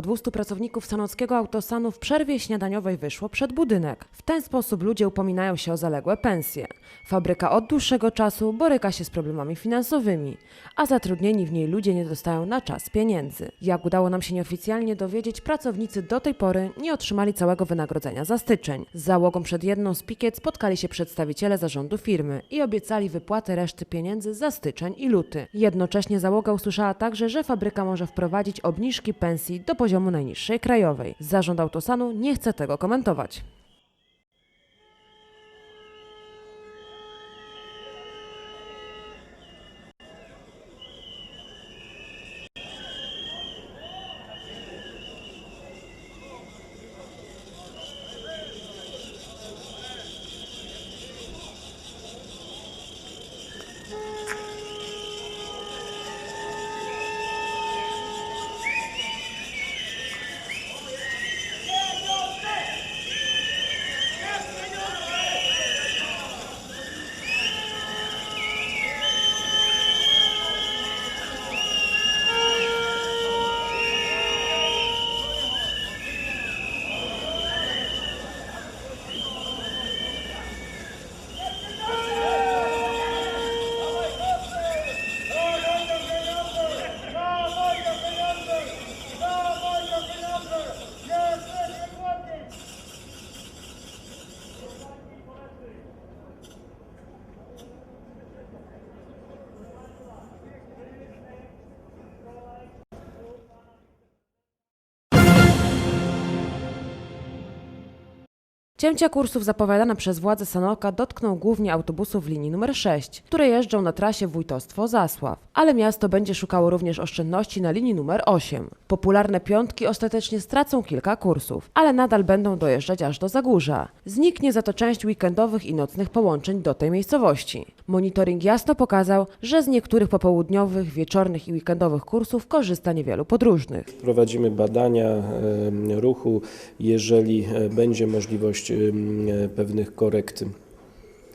Blisko 200 pracowników sanockiego autosanu w przerwie śniadaniowej wyszło przed budynek. W ten sposób ludzie upominają się o zaległe pensje. Fabryka od dłuższego czasu boryka się z problemami finansowymi, a zatrudnieni w niej ludzie nie dostają na czas pieniędzy. Jak udało nam się nieoficjalnie dowiedzieć, pracownicy do tej pory nie otrzymali całego wynagrodzenia za styczeń. Z załogą przed jedną z pikiet spotkali się przedstawiciele zarządu firmy i obiecali wypłatę reszty pieniędzy za styczeń i luty. Jednocześnie załoga usłyszała także, że fabryka może wprowadzić obniżki pensji do poziomu najniższej krajowej. Zarząd autosanu nie chce tego komentować. Cięcia kursów zapowiadane przez władze Sanoka dotkną głównie autobusów linii nr 6, które jeżdżą na trasie Wójtostwo Zasław, ale miasto będzie szukało również oszczędności na linii nr 8. Popularne piątki ostatecznie stracą kilka kursów, ale nadal będą dojeżdżać aż do Zagórza. Zniknie za to część weekendowych i nocnych połączeń do tej miejscowości. Monitoring jasno pokazał, że z niektórych popołudniowych, wieczornych i weekendowych kursów korzysta niewielu podróżnych. Prowadzimy badania ruchu, jeżeli e, będzie możliwość e, pewnych korekt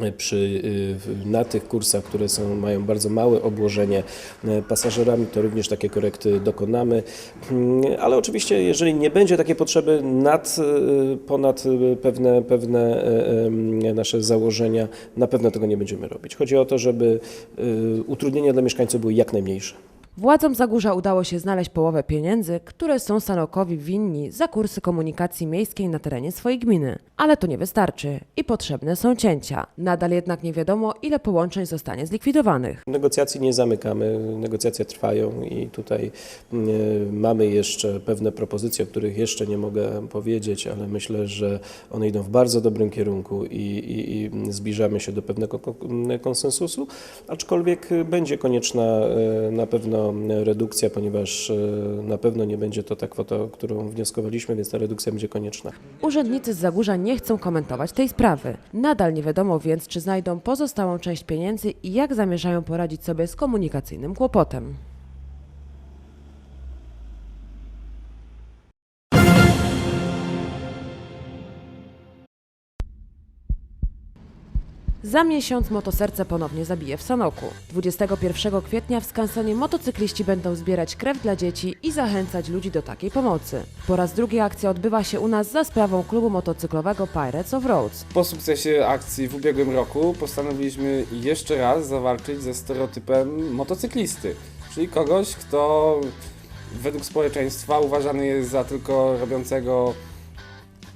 e, przy, y, na tych kursach, które są, mają bardzo małe obłożenie e, pasażerami, to również takie korekty dokonamy. Mm, Ale oczywiście, jeżeli nie będzie takiej potrzeby nad, e, ponad pewne, pewne e, nasze założenia, na pewno tego nie będziemy robić. Chodzi o to, żeby utrudnienia dla mieszkańców były jak najmniejsze. Władzom Zagórza udało się znaleźć połowę pieniędzy, które są Sanokowi winni za kursy komunikacji miejskiej na terenie swojej gminy. Ale to nie wystarczy i potrzebne są cięcia. Nadal jednak nie wiadomo, ile połączeń zostanie zlikwidowanych. Negocjacji nie zamykamy, negocjacje trwają i tutaj mm, mamy jeszcze pewne propozycje, o których jeszcze nie mogę powiedzieć, ale myślę, że one idą w bardzo dobrym kierunku i, i, i zbliżamy się do pewnego ko- konsensusu, aczkolwiek będzie konieczna e, na pewno redukcja, ponieważ e, na pewno nie będzie to ta kwota, którą wnioskowaliśmy, więc ta redukcja będzie konieczna. Urzędnicy z Zagórza nie chcą komentować tej sprawy. Nadal nie wiadomo więc, czy znajdą pozostałą część pieniędzy i jak zamierzają poradzić sobie z komunikacyjnym kłopotem. Za miesiąc motoserce ponownie zabije w Sanoku. 21 kwietnia w Skansenie motocykliści będą zbierać krew dla dzieci i zachęcać ludzi do takiej pomocy. Po raz drugi akcja odbywa się u nas za sprawą klubu motocyklowego Pirates of Roads. Po sukcesie akcji w ubiegłym roku postanowiliśmy jeszcze raz zawalczyć ze stereotypem motocyklisty, czyli kogoś, kto według społeczeństwa uważany jest za tylko robiącego,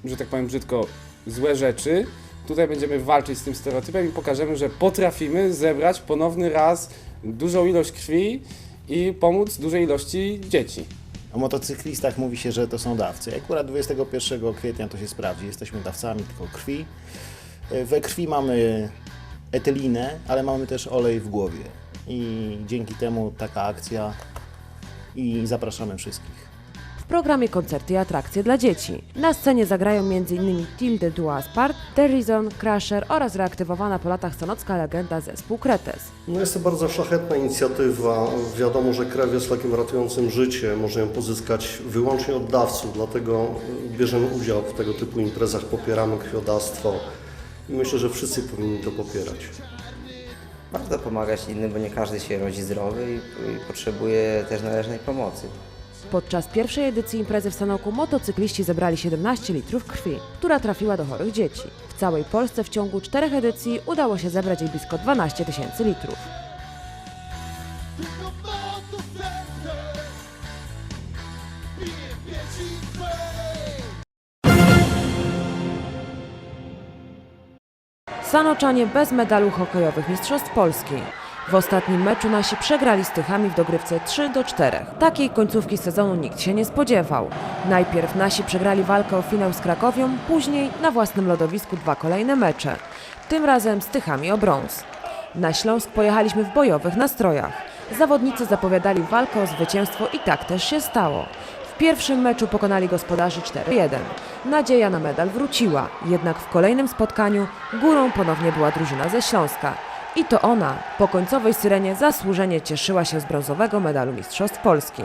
że tak powiem brzydko, złe rzeczy. Tutaj będziemy walczyć z tym stereotypem i pokażemy, że potrafimy zebrać ponowny raz dużą ilość krwi i pomóc dużej ilości dzieci. O motocyklistach mówi się, że to są dawcy. Akurat 21 kwietnia to się sprawdzi. Jesteśmy dawcami tylko krwi. We krwi mamy etylinę, ale mamy też olej w głowie. I dzięki temu taka akcja i zapraszamy wszystkich. W programie koncerty i atrakcje dla dzieci. Na scenie zagrają m.in. Tilde Duaspart, The Reason, Crusher oraz reaktywowana po latach sanocka legenda zespół Kretes. No jest to bardzo szlachetna inicjatywa. Wiadomo, że krew jest lekiem ratującym życie. Można ją pozyskać wyłącznie od dawców, dlatego bierzemy udział w tego typu imprezach, popieramy krwiodawstwo i myślę, że wszyscy powinni to popierać. Warto pomagać innym, bo nie każdy się rodzi zdrowy i, i potrzebuje też należnej pomocy. Podczas pierwszej edycji imprezy w Sanoku motocykliści zebrali 17 litrów krwi, która trafiła do chorych dzieci. W całej Polsce w ciągu czterech edycji udało się zebrać jej blisko 12 tysięcy litrów. Sanoczanie bez medalu hokejowych Mistrzostw Polski. W ostatnim meczu nasi przegrali z Tychami w dogrywce 3 do 4. Takiej końcówki sezonu nikt się nie spodziewał. Najpierw nasi przegrali walkę o finał z Krakowią, później na własnym lodowisku dwa kolejne mecze. Tym razem z Tychami o brąz. Na Śląsk pojechaliśmy w bojowych nastrojach. Zawodnicy zapowiadali walkę o zwycięstwo i tak też się stało. W pierwszym meczu pokonali gospodarzy 4-1. Nadzieja na medal wróciła, jednak w kolejnym spotkaniu górą ponownie była drużyna ze Śląska. I to ona po końcowej syrenie zasłużenie cieszyła się z brązowego medalu Mistrzostw Polski.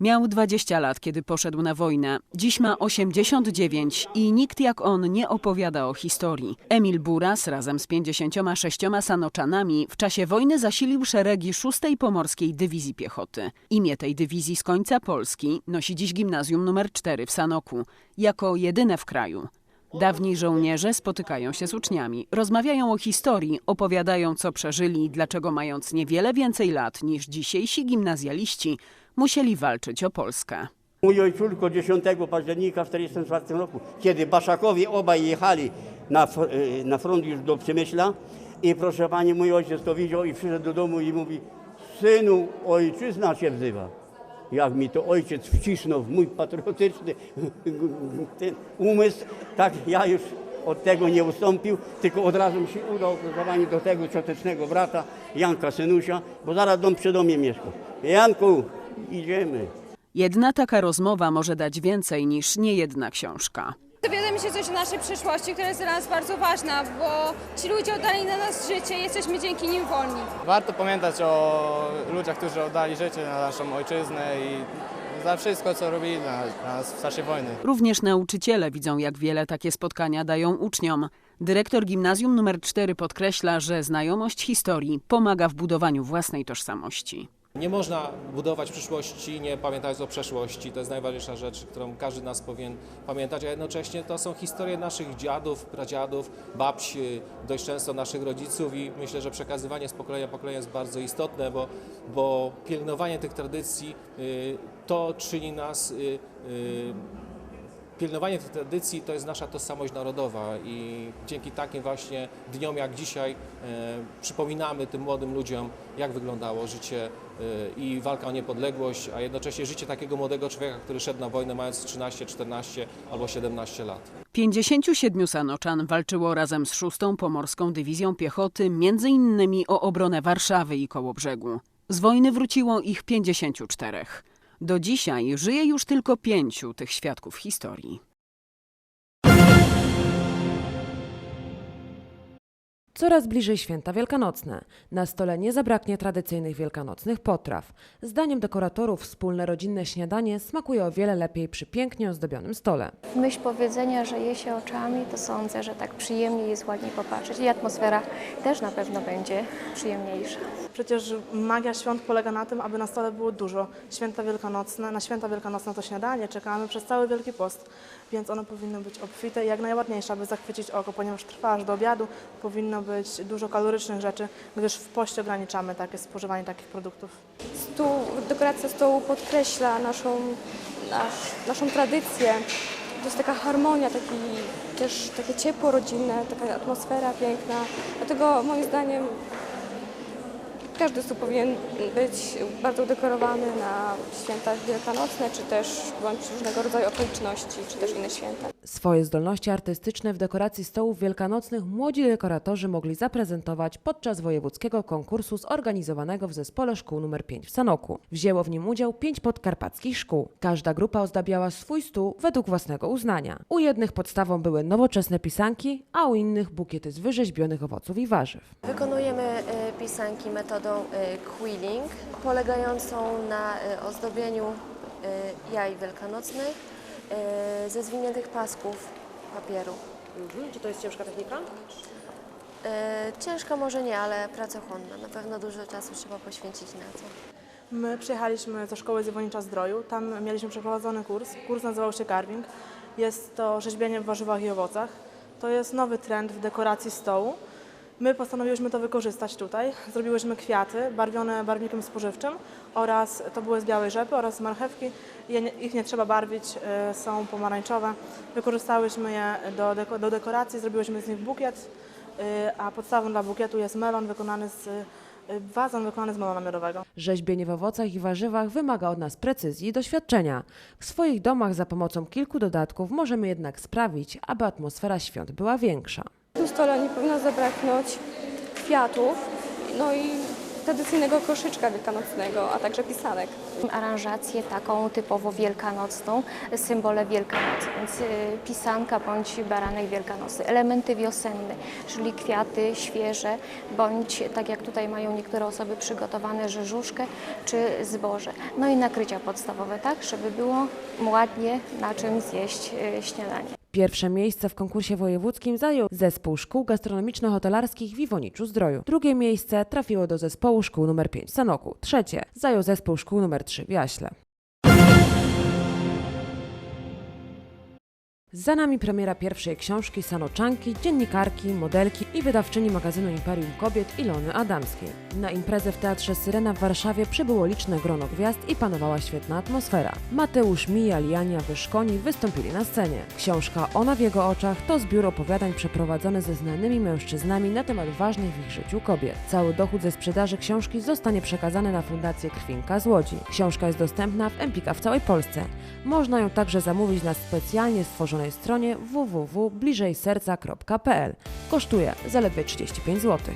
Miał 20 lat, kiedy poszedł na wojnę. Dziś ma 89 i nikt jak on nie opowiada o historii. Emil Buras razem z 56 sanoczanami w czasie wojny zasilił szeregi 6 Pomorskiej Dywizji Piechoty. Imię tej dywizji z końca Polski nosi dziś gimnazjum numer 4 w Sanoku, jako jedyne w kraju. Dawni żołnierze spotykają się z uczniami, rozmawiają o historii, opowiadają co przeżyli dlaczego mając niewiele więcej lat niż dzisiejsi gimnazjaliści, musieli walczyć o Polskę. Mój ojczulko 10 października w 1944 roku, kiedy Baszakowie obaj jechali na, y, na front już do Przemyśla i proszę Pani, mój ojciec to widział i przyszedł do domu i mówi synu, ojczyzna Cię wzywa. Jak mi to ojciec wcisnął w mój patriotyczny ten umysł, tak ja już od tego nie ustąpił, tylko od razu mi się udał do tego ciotecznego brata, Janka Synusia, bo zaraz dom przy domie mieszkał. Janku, idziemy. Jedna taka rozmowa może dać więcej niż niejedna książka. Dowiadujemy się coś o naszej przyszłości, która jest dla nas bardzo ważna, bo ci ludzie oddali na nas życie, jesteśmy dzięki nim wolni. Warto pamiętać o ludziach, którzy oddali życie na naszą ojczyznę i za wszystko, co robili dla nas w czasie wojny. Również nauczyciele widzą, jak wiele takie spotkania dają uczniom. Dyrektor gimnazjum nr 4 podkreśla, że znajomość historii pomaga w budowaniu własnej tożsamości. Nie można budować przyszłości, nie pamiętać o przeszłości. To jest najważniejsza rzecz, którą każdy nas powinien pamiętać, a jednocześnie to są historie naszych dziadów, pradziadów, babć, y, dość często naszych rodziców i myślę, że przekazywanie z pokolenia w pokolenie jest bardzo istotne, bo, bo pielęgnowanie tych tradycji y, to czyni nas y, y, Pilnowanie tych tradycji to jest nasza tożsamość narodowa i dzięki takim właśnie dniom jak dzisiaj e, przypominamy tym młodym ludziom, jak wyglądało życie i walka o niepodległość, a jednocześnie życie takiego młodego człowieka, który szedł na wojnę mając 13, 14 albo 17 lat. 57 sanoczan walczyło razem z 6 Pomorską Dywizją Piechoty między innymi o obronę Warszawy i Kołobrzegu. Z wojny wróciło ich 54. Do dzisiaj żyje już tylko pięciu tych świadków historii. Coraz bliżej święta wielkanocne. Na stole nie zabraknie tradycyjnych wielkanocnych potraw. Zdaniem dekoratorów wspólne rodzinne śniadanie smakuje o wiele lepiej przy pięknie ozdobionym stole. W myśl powiedzenia, że je się oczami, to sądzę, że tak przyjemnie jest ładnie popatrzeć i atmosfera też na pewno będzie przyjemniejsza. Przecież magia świąt polega na tym, aby na stole było dużo. Święta wielkanocne, na święta wielkanocne to śniadanie czekamy przez cały Wielki Post, więc ono powinno być obfite i jak najładniejsze, aby zachwycić oko, ponieważ trwa aż do obiadu, powinno być dużo kalorycznych rzeczy, gdyż w poście ograniczamy takie spożywanie takich produktów. Stół, dekoracja stołu podkreśla naszą, nasz, naszą tradycję. To jest taka harmonia, taki, też takie ciepło rodzinne, taka atmosfera piękna. Dlatego moim zdaniem każdy stół powinien być bardzo udekorowany na święta wielkanocne, czy też bądź różnego rodzaju okoliczności, czy też inne święta. Swoje zdolności artystyczne w dekoracji stołów wielkanocnych młodzi dekoratorzy mogli zaprezentować podczas wojewódzkiego konkursu zorganizowanego w Zespole Szkół nr 5 w Sanoku. Wzięło w nim udział pięć podkarpackich szkół. Każda grupa ozdabiała swój stół według własnego uznania. U jednych podstawą były nowoczesne pisanki, a u innych bukiety z wyrzeźbionych owoców i warzyw. Wykonujemy e, pisanki metodą e, quilling, polegającą na e, ozdobieniu e, jaj wielkanocnych ze zwiniętych pasków papieru. Mhm. Czy to jest ciężka technika? Ciężko może nie, ale pracochłonna. Na pewno dużo czasu trzeba poświęcić na to. My przyjechaliśmy ze szkoły z Iwonicza Zdroju. Tam mieliśmy przeprowadzony kurs. Kurs nazywał się carving. Jest to rzeźbienie w warzywach i owocach. To jest nowy trend w dekoracji stołu. My postanowiłyśmy to wykorzystać tutaj. Zrobiłyśmy kwiaty barwione barwnikiem spożywczym oraz to były z białej rzepy oraz marchewki. Je ich nie trzeba barwić, y, są pomarańczowe. Wykorzystałyśmy je do, deko, do dekoracji, zrobiłyśmy z nich bukiet, y, a podstawą dla bukietu jest melon wykonany z y, wazon wykonany z melona miodowego. Rzeźbienie w owocach i warzywach wymaga od nas precyzji i doświadczenia. W swoich domach za pomocą kilku dodatków możemy jednak sprawić, aby atmosfera świąt była większa. Na stole nie powinno zabraknąć kwiatów, no i tradycyjnego koszyczka wielkanocnego, a także pisanek. Aranżację taką typowo wielkanocną, symbole Wielkanocy, więc y, pisanka bądź baranek wielkanocny. Elementy wiosenne, czyli kwiaty świeże, bądź tak jak tutaj mają niektóre osoby przygotowane rzeżuszkę czy zboże. No i nakrycia podstawowe, tak, żeby było ładnie na czym zjeść y, śniadanie. Pierwsze miejsce w konkursie wojewódzkim zajął zespół szkół gastronomiczno-hotelarskich w Iwoniczu Zdroju. Drugie miejsce trafiło do zespołu szkół nr 5 w Sanoku. Trzecie zajął zespół szkół nr 3 w Jaśle. Za nami premiera pierwszej książki Sanoczanki, dziennikarki, modelki i wydawczyni magazynu Imperium Kobiet Ilony Adamskiej. Na imprezę w Teatrze Syrena w Warszawie przybyło liczne grono gwiazd i panowała świetna atmosfera. Mateusz Mija i Ania Wyszkoni wystąpili na scenie. Książka Ona w jego oczach to zbiór opowiadań przeprowadzony ze znanymi mężczyznami na temat ważnych w ich życiu kobiet. Cały dochód ze sprzedaży książki zostanie przekazany na Fundację Krwinka z Łodzi. Książka jest dostępna w Empika w całej Polsce. Można ją także zamówić na specjalnie stworzonej stronie www.bliżejserca.pl. Kosztuje zaledwie 35 zł.